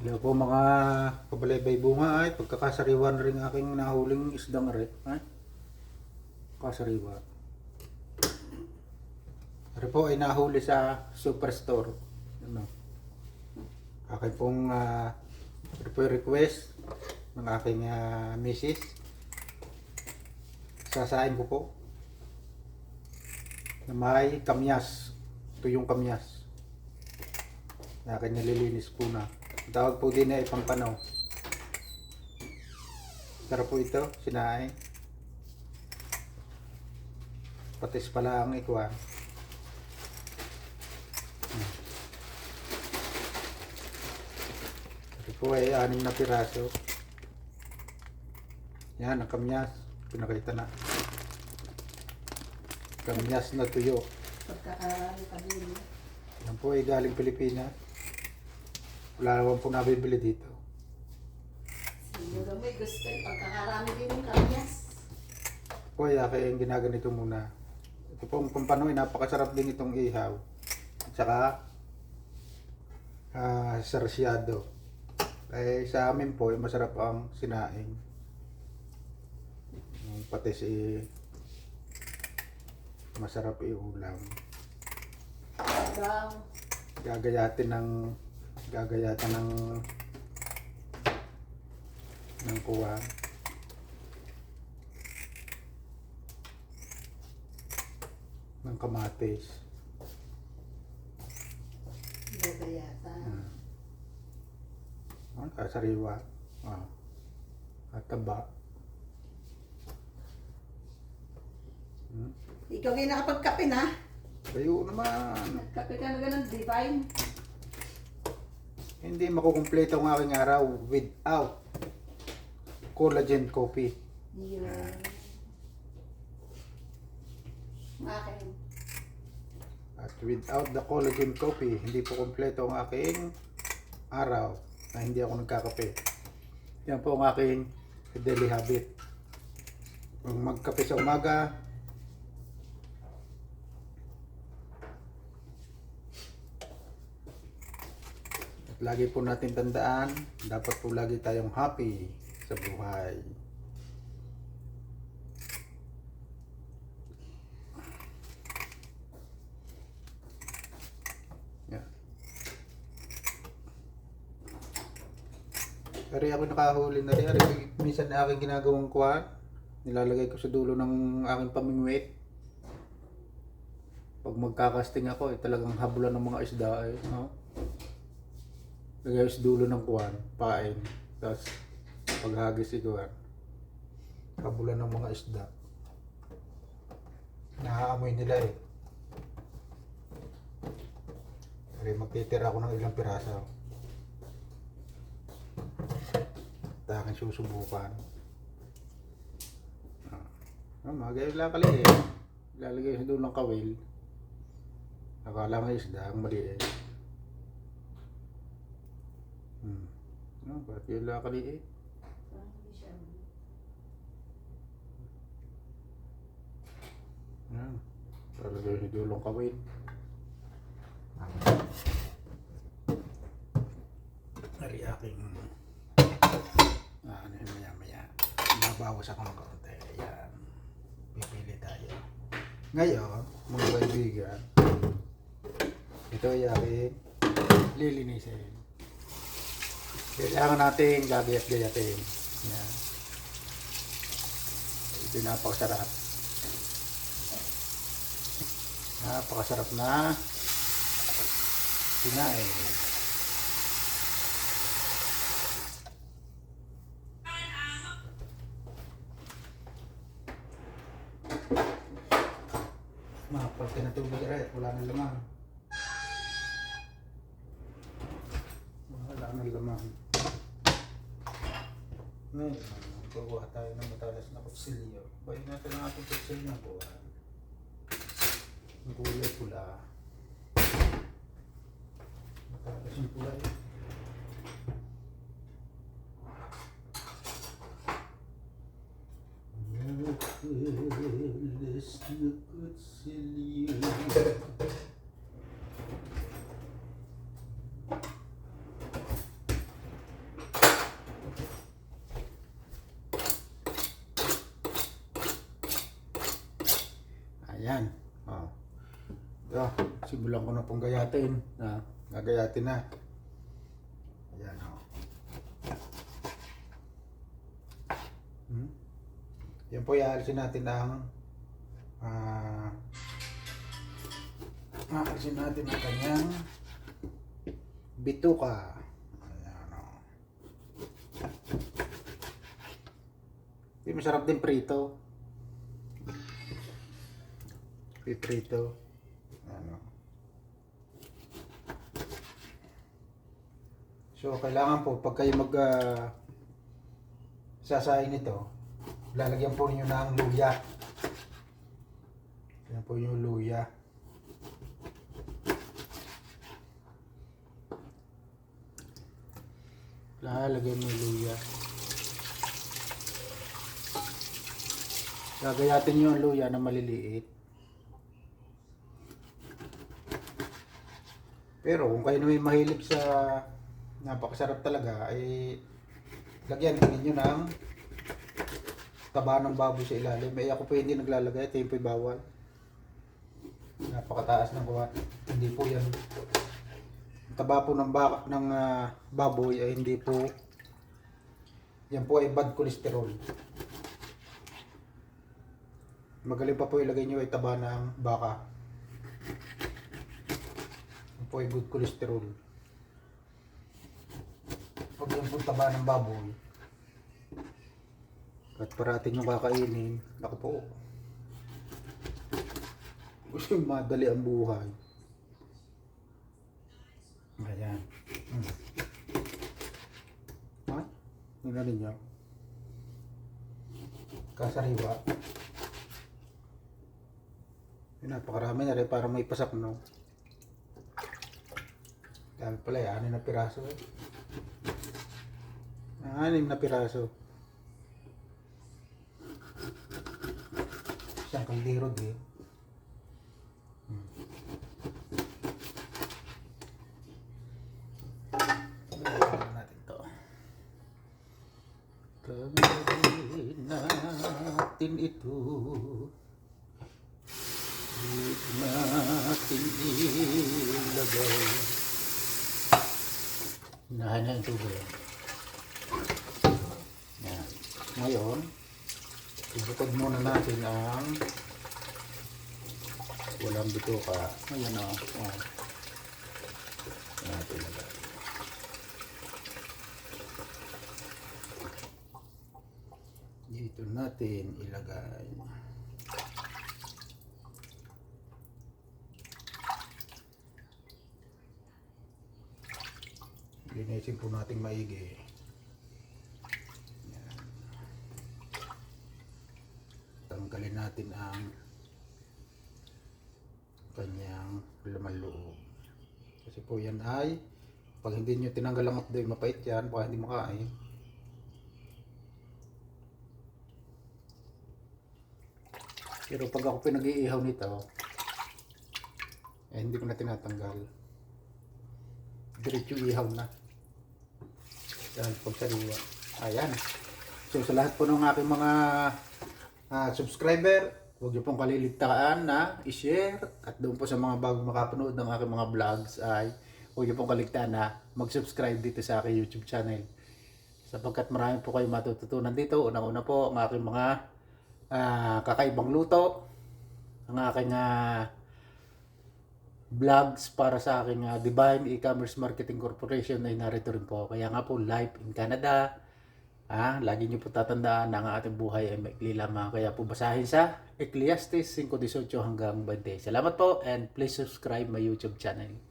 Hello po mga kabalaybay bunga ay pagkakasariwan rin aking nahuling isdang re. Ay? Kasariwa. Ari po ay nahuli sa superstore. Ano? Akin pong uh, request ng aking uh, misis. Sasain ko po. Na may kamyas. Ito yung kamyas. Akin nililinis po na. Tawag po din ay pampanaw. Sarap po ito, sinaay. Patis pala ang ikwan. Hmm. Ito po ay anim na piraso. Yan, ang kamyas. Pinakita na. Kamyas na tuyo. Pagkakarami pa din. Yan po ay galing Pilipinas. Wala naman po nabibili dito. Siguro may gusto yung pagkakarami din ng kamyas. Po ay aking ginaganito muna. Ito pong pampanoy, napakasarap din itong ihaw. At saka, ah, sarsyado. Eh, sa amin po, ay masarap ang sinaing. Yung patis eh, masarap iulam. Parang Gagayatin ng, gagayatin ng, ng kuwa. ng kamatis. gagayata. Hmm. Ang kasariwa. Ah. At taba. Hmm. Ikaw yung nakapagkape na. Kayo naman. Nagkape ka na ganun, divine. Hindi makukumpleto ang aking araw without collagen coffee. Yun. Akin. At without the collagen coffee, hindi po kumpleto ang aking araw na hindi ako nagkakape. Yan po ang aking daily habit. Magkape sa umaga, lagi po natin tandaan, dapat po lagi tayong happy sa buhay. Yan. Ari ako nakahuli na rin. Ari, minsan na aking ginagawang kuha. Nilalagay ko sa dulo ng aking pamingwit. Pag magkakasting ako, eh, talagang habulan ng mga isda. Eh, no? Lagay sa dulo ng kuwan, pain. Tapos, paghagis ikuwan. Habulan ng mga isda. Naaamoy nila eh. Ari, magtitira ako ng ilang piraso. At aking susubukan. Ah, ganyan lang kaliit. Ilalagay sa dulo ng kawil. Akala nga isda, ang maliit. Hmm. Ah, ba't yun lang kaliit? Parang hindi siya. Yan. Lalagay sa dulo ng kawil. Ari aking ah, ano yun maya maya. Mabawas ako ng konti. Ayan. Pipili tayo. Ngayon, mga kaibigan, ito ay aking lilinisin. Kailangan natin gagayat-gayatin. Yan. Ito napakasarap. Napakasarap na sinain. Mahapal ka na tubig rin, wala nang laman. Wala nang laman. Ngayon, kukuha tayo ng matalas na kutsilyo. Bayin natin ang ating kutsilyo po. Ang kulay pula. Matalas yung pula eh. Matalas na kutsilyo. Ayan. Oh. Ito, simulan ko na pong gayatin. Na, gagayatin na. Ayan, oh. Hmm? Yan po, ialisin natin ang ah Aalisin natin ang kanyang bituka. Ayan, oh. Hindi masarap din prito. Piprito. Ano. So, kailangan po, pag kayo mag ah, sasain ito, lalagyan po ninyo ng luya. Yan po yung luya. Lalagyan mo luya. Gagayatin nyo ang luya na maliliit. Pero kung kayo naman mahilig sa napakasarap talaga, ay lagyan ninyo ng taba ng baboy sa ilalim. Eh ako po hindi naglalagay, ito yung po'y bawal. Napakataas ng kuha. Hindi po yan. Taba po ng, ba- ng ah, baboy ay hindi po yan po ay bad cholesterol. Magaling pa po ilagay nyo ay taba ng baka. Ay good cholesterol. Pag yan po taba ng baboy, at parating yung kakainin, ako po. Gusto yung madali ang buhay. Ayan. Hmm. Ha? Tingnan ninyo. Kasariwa. Napakarami na rin para may pasak, no? Dahil pala, eh, anim na piraso eh. Anim na piraso. Isang kaldero din. Hmm. Natin to. Gawin natin ito. Dito natin ilagay. Hinahan na yung tubig. Yan. Ngayon, ibukod muna natin ang walang bituka. Ayan o. Oh. Yan natin ilagay. Dito natin ilagay. Linisin po natin maigi. Tanggalin natin ang kanyang laman loob. Kasi po yan ay pag hindi nyo tinanggal ang updo, mapait yan, baka hindi makain. Pero pag ako pinag-iihaw nito, eh hindi ko na tinatanggal. Diretso ihaw na. Yan, pagsariwa. Ayan. So sa lahat po ng aking mga ah, subscriber, huwag niyo pong kaliligtaan na i-share at doon po sa mga bagong makapanood ng aking mga vlogs ay huwag niyo pong kaligtaan na mag-subscribe dito sa aking YouTube channel. Sapagkat marami po kayo matututunan dito. Unang-una po ang aking mga ah, kakaibang luto, ang aking ah, vlogs para sa aking ah, Divine E-Commerce Marketing Corporation ay narito rin po. Kaya nga po live in Canada. Ah, lagi niyo po tatandaan na ang ating buhay ay maikli lamang. Kaya po basahin sa Ecclesiastes 5.18 hanggang 20. Salamat po and please subscribe my YouTube channel.